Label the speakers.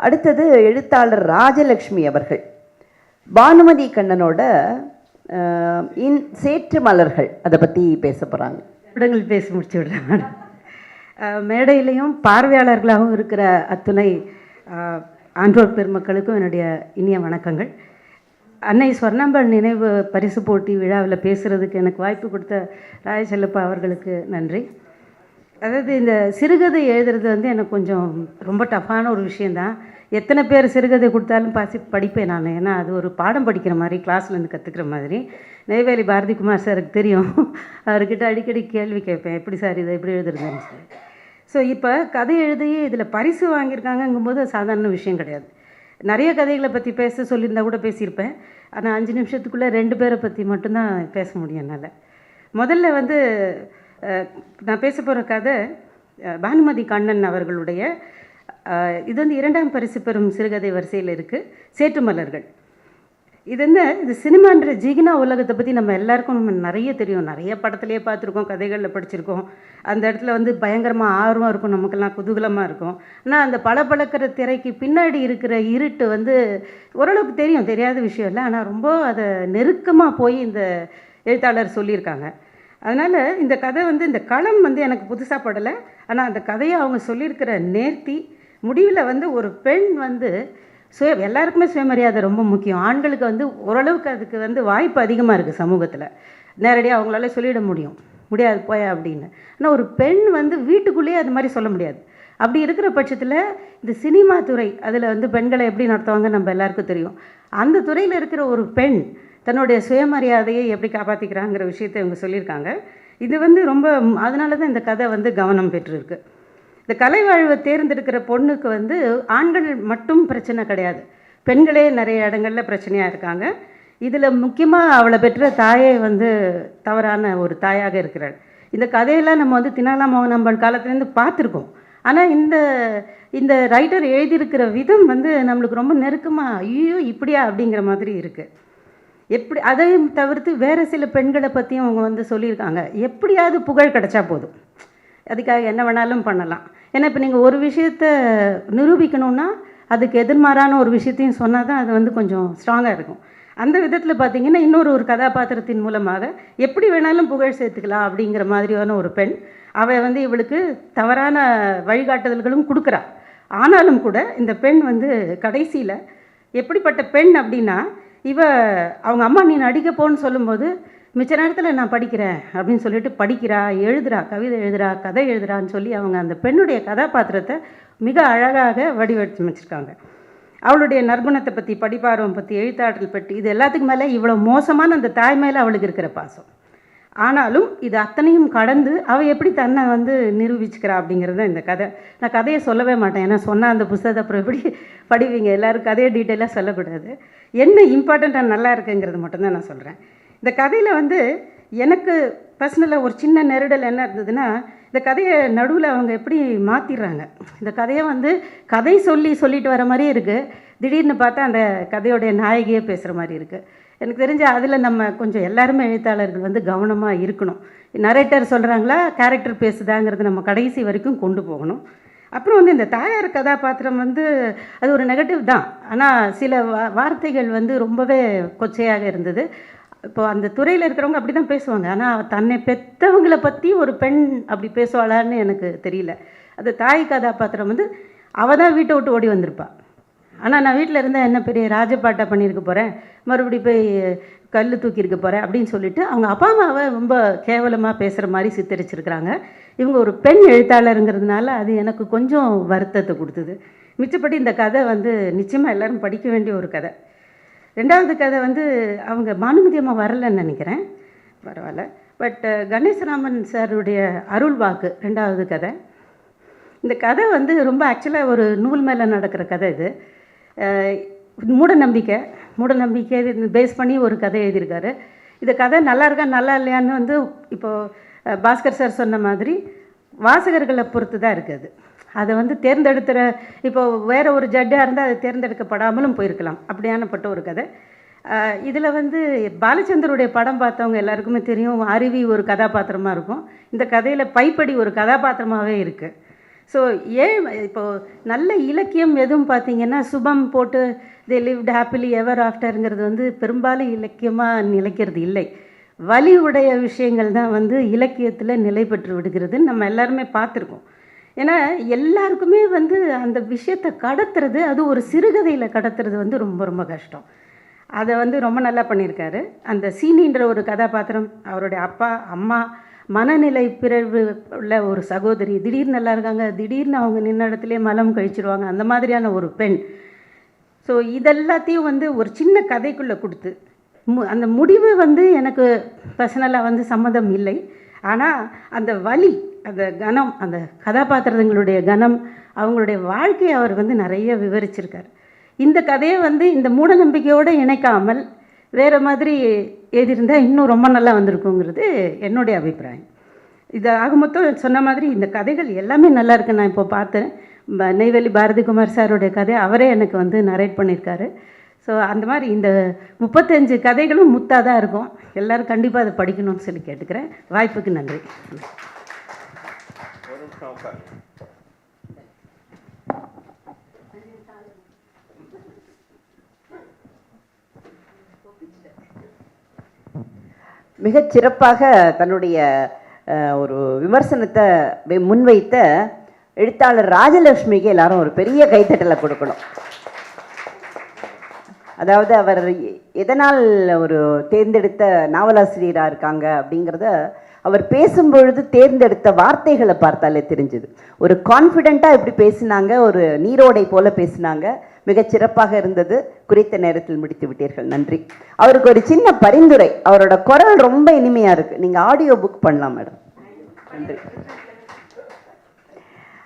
Speaker 1: அடுத்தது எழுத்தாளர் ராஜலக்ஷ்மி அவர்கள். பானுமதி கண்ணனோட இன் சேற்று மலர்கள் அதை பற்றி பேச போகிறாங்க
Speaker 2: இடங்கள் பேசி முடிச்சு விடுறேன் மேடம். மேடையிலையும் பார்வையாளர்களாகவும் இருக்கிற அத்துணை அஹ், ஆன்றோர் பெருமக்களுக்கும் என்னுடைய இனிய வணக்கங்கள். அன்னை சொர்ணாம்பல் நினைவு பரிசு போட்டி விழாவில் பேசுகிறதுக்கு எனக்கு வாய்ப்பு கொடுத்த ராயசெல்லப்பா அவர்களுக்கு நன்றி. அதாவது இந்த சிறுகதை எழுதுறது வந்து எனக்கு கொஞ்சம் ரொம்ப டஃப்பான ஒரு விஷயந்தான் எத்தனை பேர் சிறுகதை கொடுத்தாலும் பாசி படிப்பேன் நான். ஏன்னா அது ஒரு பாடம் படிக்கிற மாதிரி கிளாஸ்லேருந்து கற்றுக்கிற மாதிரி. நெய்வேலி பாரதிகுமார் சாருக்கு தெரியும். அவர்கிட்ட அடிக்கடி கேள்வி கேட்பேன் எப்படி சார் இதை எப்படி எழுதுறதுன்னு சொல்லி? ஸோ இப்போ கதை எழுதி இதில் பரிசு வாங்கியிருக்காங்கங்கும்போது சாதாரண விஷயம் கிடையாது. நிறைய கதைகளை பற்றி பேச சொல்லியிருந்தா கூட பேசியிருப்பேன். ஆனால் அஞ்சு நிமிஷத்துக்குள்ளே ரெண்டு பேரை பற்றி மட்டும்தான் பேச முடியும் என்னால். முதல்ல வந்து நான் பேச போகிற கதை பானுமதி கண்ணன் அவர்களுடைய இது வந்து இரண்டாம் பரிசு பெறும் சிறுகதை வரிசையில் இருக்குது சேற்று மலர்கள். இது என்ன இது சினிமான்ற ஜிகினா உலகத்தை பற்றி நம்ம எல்லாருக்கும் நம்ம நிறைய தெரியும். நிறைய படத்துலேயே பார்த்துருக்கோம் கதைகளில் படிச்சிருக்கோம். அந்த இடத்துல வந்து பயங்கரமாக ஆர்வம் இருக்கும் நமக்கெல்லாம் குதூகலமாக இருக்கும். ஆனால் அந்த பளபளக்கிற திரைக்கு பின்னாடி இருக்கிற இருட்டு வந்து ஓரளவுக்கு தெரியும் தெரியாத விஷயம் இல்லை. ஆனால் ரொம்ப அதை நெருக்கமாக போய் இந்த எழுத்தாளர் சொல்லியிருக்காங்க. அதனால் இந்த கதை வந்து இந்த களம் வந்து எனக்கு புதுசாக படலை. ஆனால் அந்த கதையை அவங்க சொல்லியிருக்கிற நேர்த்தி முடிவில் வந்து ஒரு பெண் வந்து சுய எல்லாருக்குமே சுயமரியாதை ரொம்ப முக்கியம். ஆண்களுக்கு வந்து ஓரளவுக்கு அதுக்கு வந்து வாய்ப்பு அதிகமாக இருக்குது சமூகத்தில். நேரடியாக அவங்களால சொல்லிட முடியும். முடியாது போய அப்படின்னு. ஆனால் ஒரு பெண் வந்து வீட்டுக்குள்ளேயே அது மாதிரி சொல்ல முடியாது. அப்படி இருக்கிற பட்சத்தில் இந்த சினிமா துறை அதில் வந்து பெண்களை எப்படி நடத்துவாங்க நம்ம எல்லாருக்கும் தெரியும். அந்த துறையில் இருக்கிற ஒரு பெண் தன்னுடைய சுயமரியாதையை எப்படி காப்பாற்றிக்கிறாங்கிற விஷயத்தை இவங்க சொல்லியிருக்காங்க. இது வந்து ரொம்ப அதனால தான் இந்த கதை வந்து கவனம் பெற்றிருக்கு. இந்த கலை வாழ்வை தேர்ந்தெடுக்கிற பொண்ணுக்கு வந்து ஆண்கள் மட்டும் பிரச்சனை கிடையாது. பெண்களே நிறைய இடங்களில் பிரச்சனையாக இருக்காங்க. இதில் முக்கியமாக அவளை பெற்ற தாயே வந்து தவறான ஒரு தாயாக இருக்கிறாள். இந்த கதையெல்லாம் நம்ம வந்து தினாலா மோகனாம்பன் காலத்துலேருந்து பார்த்துருக்கோம். ஆனால் இந்த இந்த ரைட்டர் எழுதியிருக்கிற விதம் வந்து நம்மளுக்கு ரொம்ப நெருக்கமாக ஐயோ இப்படியா அப்படிங்கிற மாதிரி இருக்குது எப்படி அதையும் தவிர்த்து வேறு சில பெண்களை பற்றியும் அவங்க வந்து சொல்லியிருக்காங்க. எப்படியாவது புகழ் கிடைச்சா போதும். அதுக்காக என்ன வேணாலும் பண்ணலாம். ஏன்னா இப்போ நீங்கள் ஒரு விஷயத்த நிரூபிக்கணும்னா அதுக்கு எதிர்மாறான ஒரு விஷயத்தையும் சொன்னால் தான் அது வந்து கொஞ்சம் ஸ்ட்ராங்காக இருக்கும். அந்த விதத்தில் பார்த்தீங்கன்னா இன்னொரு ஒரு கதாபாத்திரத்தின் மூலமாக எப்படி வேணாலும் புகழ் சேர்த்துக்கலாம் அப்படிங்கிற மாதிரியான ஒரு பெண் அவள் வந்து இவளுக்கு தவறான வழிகாட்டுதல்களும் கொடுக்குறா. ஆனாலும் கூட இந்த பெண் வந்து கடைசியில் எப்படிப்பட்ட பெண் அப்படின்னா இவ அவங்க அம்மா நீ நடிக்க போன்னு சொல்லும்போது மிச்ச நேரத்தில் நான் படிக்கிறேன் அப்படின்னு சொல்லிட்டு படிக்கிறா எழுதுறா கவிதை எழுதுறா கதை எழுதுறான்னு சொல்லி அவங்க அந்த பெண்ணுடைய கதாபாத்திரத்தை மிக அழகாக வடிவமைச்சிருக்காங்க. அவளுடைய நற்குணத்தை பற்றி படிப்பார்வம் பற்றி எழுத்தாற்றல் பற்றி இது எல்லாத்துக்கும் மேலே இவ்வளோ மோசமான அந்த தாய் மேலே அவளுக்கு இருக்கிற பாசம். ஆனாலும் இது அத்தனையும் கடந்து அவள் எப்படி தன்னை வந்து நிரூபிச்சுக்கிறா அப்படிங்கிறது தான் இந்த கதை. நான் கதையை சொல்லவே மாட்டேன். ஏன்னா சொன்னால் அந்த புஸ்தகத்தை அப்புறம் எப்படி படிவீங்க? எல்லோரும் கதையை டீட்டெயிலாக சொல்லக்கூடாது. என்ன இம்பார்ட்டண்ட்டாக நல்லா இருக்குங்கிறது மட்டும்தான் நான் சொல்கிறேன் இந்த கதையில் வந்து எனக்கு பர்சனலாக ஒரு சின்ன நெருடல் என்ன இருந்ததுன்னா இந்த கதையை நடுவில் அவங்க எப்படி மாற்றிடுறாங்க இந்த கதையை வந்து கதை சொல்லி சொல்லிட்டு வர மாதிரியே இருக்குது திடீர்னு பார்த்தா அந்த கதையோடைய நாயகியே பேசுகிற மாதிரி இருக்குது எனக்கு தெரிஞ்ச அதில் நம்ம கொஞ்சம் எல்லாருமே எழுத்தாளர்கள் வந்து கவனமாக இருக்கணும். நரேட்டர் சொல்கிறாங்களா கேரக்டர் பேசுதாங்கிறது நம்ம கடைசி வரைக்கும் கொண்டு போகணும். அப்புறம் வந்து இந்த தாயார் கதாபாத்திரம் வந்து அது ஒரு நெகட்டிவ் தான். ஆனால் சில வார்த்தைகள் வந்து ரொம்பவே கொச்சையாக இருந்தது. இப்போ அந்த துறையில் இருக்கிறவங்க அப்படி தான் பேசுவாங்க. ஆனால் தன்னை பெற்றவங்களை பற்றி ஒரு பெண் அப்படி பேசுவாளான்னு எனக்கு தெரியல. அது தாய் கதாபாத்திரம் வந்து அவள் தான் வீட்டை விட்டு ஓடி வந்திருப்பாள் ஆனால் நான் வீட்டில் இருந்தால் என்ன பெரிய ராஜபாட்டா பண்ணியிருக்க போகிறேன் மறுபடி போய் கல் தூக்கியிருக்க போகிறேன் அப்படின்னு சொல்லிட்டு அவங்க அப்பா அம்மாவை ரொம்ப கேவலமாக பேசுகிற மாதிரி சித்தரிச்சிருக்கிறாங்க. இவங்க ஒரு பெண் எழுத்தாளருங்கிறதுனால அது எனக்கு கொஞ்சம் வருத்தத்தை கொடுத்தது. மிச்சப்படி இந்த கதை வந்து நிச்சயமாக எல்லாரும் படிக்க வேண்டிய ஒரு கதை. ரெண்டாவது கதை வந்து அவங்க பானுமதி அம்மா வரலன்னு நினைக்கிறேன். பரவாயில்ல. பட் கணேசராமன் சாருடைய அருள் வாக்கு ரெண்டாவது கதை. இந்த கதை வந்து ரொம்ப ஆக்சுவலாக ஒரு நூல் மேலே நடக்கிற கதை இது. மூட நம்பிக்கை மூட நம்பிக்கை பேஸ் பண்ணி ஒரு கதை எழுதியிருக்காரு. இந்த கதை நல்லா இருக்கா நல்லா இல்லையான்னு வந்து இப்போது பாஸ்கர் சார் சொன்ன மாதிரி வாசகர்களை பொறுத்து தான் இருக்குது அதை. வந்து தேர்ந்தெடுத்துகிற இப்போ வேறு ஒரு ஜட்டாக இருந்தால் அது தேர்ந்தெடுக்கப்படாமலும் போயிருக்கலாம். அப்படியானப்பட்ட ஒரு கதை. இதில் வந்து பாலச்சந்தருடைய படம் பார்த்தவங்க எல்லாருக்குமே தெரியும் அருவி ஒரு கதாபாத்திரமாக இருக்கும். இந்த கதையில் பைப்படி ஒரு கதாபாத்திரமாகவே இருக்குது ஸோ ஏன் இப்போது நல்ல இலக்கியம் எதுவும் பார்த்தீங்கன்னா சுபம் போட்டு தி லிவ்ட் ஹாப்பிலி எவர் ஆஃப்டருங்கிறது வந்து பெரும்பாலும் இலக்கியமாக நிலைக்கிறது இல்லை. வலி உடைய விஷயங்கள் தான் வந்து இலக்கியத்தில் நிலை பெற்று விடுகிறதுன்னு நம்ம எல்லாருமே பார்த்துருக்கோம். ஏன்னா எல்லாருக்குமே வந்து அந்த விஷயத்தை கடத்துறது அது ஒரு சிறுகதையில் கடத்துறது வந்து ரொம்ப ரொம்ப கஷ்டம். அதை வந்து ரொம்ப நல்லா பண்ணியிருக்காரு. அந்த சீனின்ற ஒரு கதாபாத்திரம் அவருடைய அப்பா அம்மா மனநிலை பிறழ்வு உள்ள ஒரு சகோதரி திடீர்னு நல்லா இருக்காங்க திடீர்னு அவங்க நின்ன இடத்துலயே மலம் கழிச்சிருவாங்க அந்த மாதிரியான ஒரு பெண். ஸோ இதெல்லாத்தையும் வந்து ஒரு சின்ன கதைக்குள்ளே கொடுத்து மு அந்த முடிவு வந்து எனக்கு பர்சனலாக வந்து சம்மதம் இல்லை. ஆனால் அந்த வலி அந்த கனம் அந்த கதாபாத்திரங்களுடைய கனம் அவங்களுடைய வாழ்க்கையை அவர் வந்து நிறைய விவரிச்சிருக்கார். இந்த கதையை வந்து இந்த மூட நம்பிக்கையோடு இணைக்காமல் வேறு மாதிரி எழுதியிருந்தால் இன்னும் ரொம்ப நல்லா வந்திருக்குங்கிறது என்னுடைய அபிப்பிராயம். இது ஆக மொத்தம் சொன்ன மாதிரி இந்த கதைகள் எல்லாமே நல்லா இருக்கு. நான் இப்போ பார்த்தேன். நெய்வேலி பாரதிகுமார் சாருடைய கதை அவரே எனக்கு வந்து நரேட் பண்ணியிருக்காரு. ஸோ அந்த மாதிரி இந்த முப்பத்தஞ்சு கதைகளும் முத்தாக தான் இருக்கும். எல்லாரும் கண்டிப்பாக அதை படிக்கணும்னு சொல்லி கேட்டுக்கிறேன். வாய்ப்புக்கு நன்றி.
Speaker 1: மிகச் சிறப்பாக தன்னுடைய அஹ், ஒரு விமர்சனத்தை முன்வைத்த எழுத்தாளர் ராஜலட்சுமிக்கு எல்லாரும் ஒரு பெரிய கைத்தட்டலை கொடுக்கணும். அதாவது அவர் எதனால் ஒரு தேர்ந்தெடுத்த நாவலாசிரியராக இருக்காங்க அப்படிங்கிறத அவர் பேசும்பொழுது தேர்ந்தெடுத்த வார்த்தைகளை பார்த்தாலே தெரிஞ்சுது. ஒரு கான்ஃபிடெண்ட்டாக எப்படி பேசினாங்க ஒரு நீரோடை போல பேசினாங்க. மிகச் சிறப்பாக இருந்தது. குறித்த நேரத்தில் முடித்து விட்டீர்கள். நன்றி. அவருக்கு ஒரு சின்ன பரிந்துரை. அவரோட குரல் ரொம்ப இனிமையாக இருக்குது நீங்கள் ஆடியோ புக் பண்ணலாம் மேடம் நன்றி.